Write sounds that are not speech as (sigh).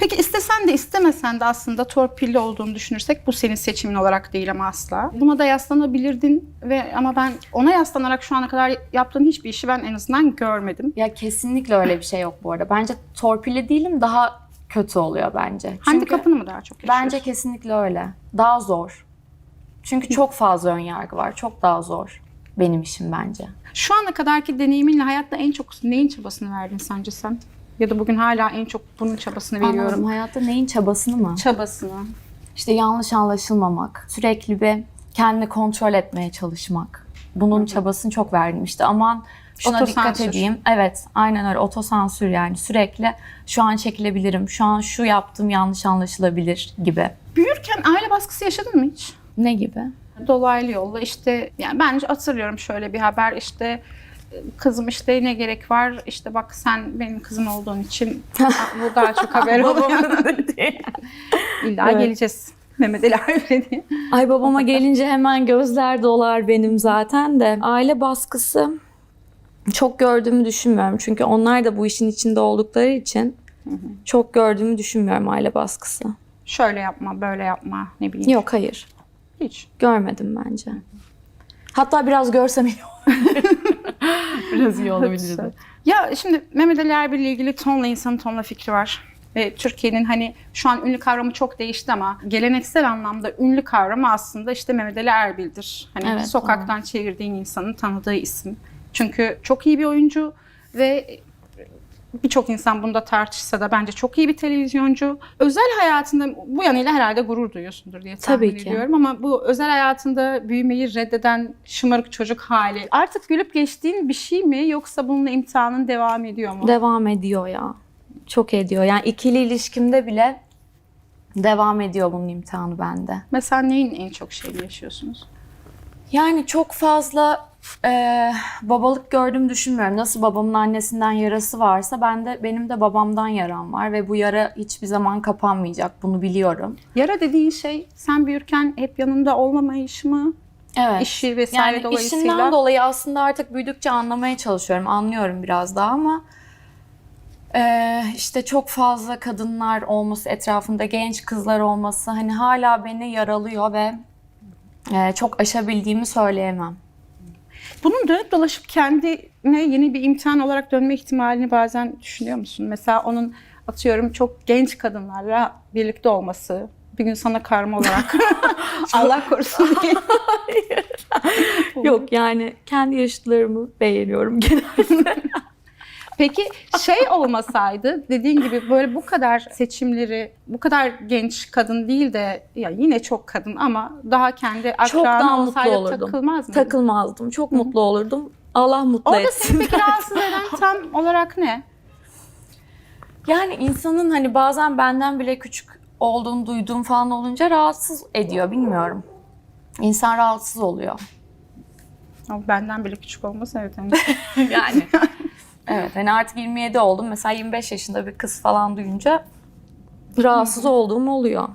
Peki istesen de istemesen de aslında torpilli olduğunu düşünürsek bu senin seçimin olarak değil ama asla. Buna da yaslanabilirdin ve ama ben ona yaslanarak şu ana kadar yaptığın hiçbir işi ben en azından görmedim. Ya kesinlikle öyle bir şey yok bu arada. Bence torpilli değilim daha kötü oluyor bence. Handikapını mı daha çok yaşıyorsun? bence kesinlikle öyle. Daha zor. Çünkü çok fazla ön yargı var. Çok daha zor benim işim bence. Şu ana kadarki deneyiminle hayatta en çok neyin çabasını verdin sence sen? Ya da bugün hala en çok bunun çabasını veriyorum. Anladım. Hayatta neyin çabasını mı? Çabasını. İşte yanlış anlaşılmamak, sürekli bir kendini kontrol etmeye çalışmak. Bunun çabasını çok verdim. İşte aman şuna dikkat Otosansür. edeyim. Evet, aynen öyle. Otosansür yani sürekli şu an çekilebilirim, şu an şu yaptığım yanlış anlaşılabilir gibi. Büyürken aile baskısı yaşadın mı hiç? Ne gibi? Dolaylı yolla işte yani bence hatırlıyorum şöyle bir haber işte kızım işte ne gerek var işte bak sen benim kızım olduğun için (laughs) bu daha çok haber oluyor. (laughs) İlla Evet. geleceğiz. Mehmet Ali öyle diye. Ay babama gelince hemen gözler dolar benim zaten de. Aile baskısı çok gördüğümü düşünmüyorum. Çünkü onlar da bu işin içinde oldukları için çok gördüğümü düşünmüyorum aile baskısı. Şöyle yapma, böyle yapma ne bileyim. Yok hayır. Hiç. Görmedim bence. Hatta biraz görsem iyi (laughs) (laughs) Biraz iyi olabilirdi. Ya şimdi Mehmet Ali Erbil ile ilgili tonla insanın tonla fikri var. Ve Türkiye'nin hani şu an ünlü kavramı çok değişti ama geleneksel anlamda ünlü kavramı aslında işte Mehmet Ali Erbil'dir. Hani Evet, sokaktan çevirdiğin insanın tanıdığı isim. Çünkü çok iyi bir oyuncu ve birçok insan bunda tartışsa da bence çok iyi bir televizyoncu. Özel hayatında bu yanıyla herhalde gurur duyuyorsundur diye tahmin Tabii ki. ediyorum ama bu özel hayatında büyümeyi reddeden şımarık çocuk hali artık gülüp geçtiğin bir şey mi yoksa bununla imtihanın devam ediyor mu? Devam ediyor ya. Çok ediyor. Yani ikili ilişkimde bile devam ediyor bunun imtihanı bende. Mesela neyin en çok şeyini yaşıyorsunuz? Yani çok fazla e, babalık gördüğümü düşünmüyorum. Nasıl babamın annesinden yarası varsa ben de benim de babamdan yaram var ve bu yara hiçbir zaman kapanmayacak. Bunu biliyorum. Yara dediğin şey sen büyürken hep yanında olmamayış mı? Evet. İşi vesaire yani dolayısıyla. işimden dolayı aslında artık büyüdükçe anlamaya çalışıyorum. Anlıyorum biraz daha ama e, işte çok fazla kadınlar olması etrafında genç kızlar olması hani hala beni yaralıyor ve e, çok aşabildiğimi söyleyemem. Bunun dönüp dolaşıp kendine yeni bir imtihan olarak dönme ihtimalini bazen düşünüyor musun? Mesela onun atıyorum çok genç kadınlarla birlikte olması bir gün sana karma olarak (laughs) (laughs) Allah korusun (laughs) diye. Yok yani kendi yaşıtlarımı beğeniyorum genelde. Peki şey olmasaydı dediğin gibi böyle bu kadar seçimleri bu kadar genç kadın değil de ya yine çok kadın ama daha kendi Çok akranı daha mutlu olsaydı olurdum. takılmaz mıydın? Takılmazdım. Çok mutlu olurdum. Allah mutlu Orada etsin. seni peki rahatsız eden (laughs) tam olarak ne? Yani insanın hani bazen benden bile küçük olduğunu duyduğum falan olunca rahatsız ediyor bilmiyorum. İnsan rahatsız oluyor. Ama Benden bile küçük olması evet. hani. (laughs) Yani. (laughs) evet hani artık 27 oldum. Mesela 25 yaşında bir kız falan duyunca rahatsız olduğum oluyor.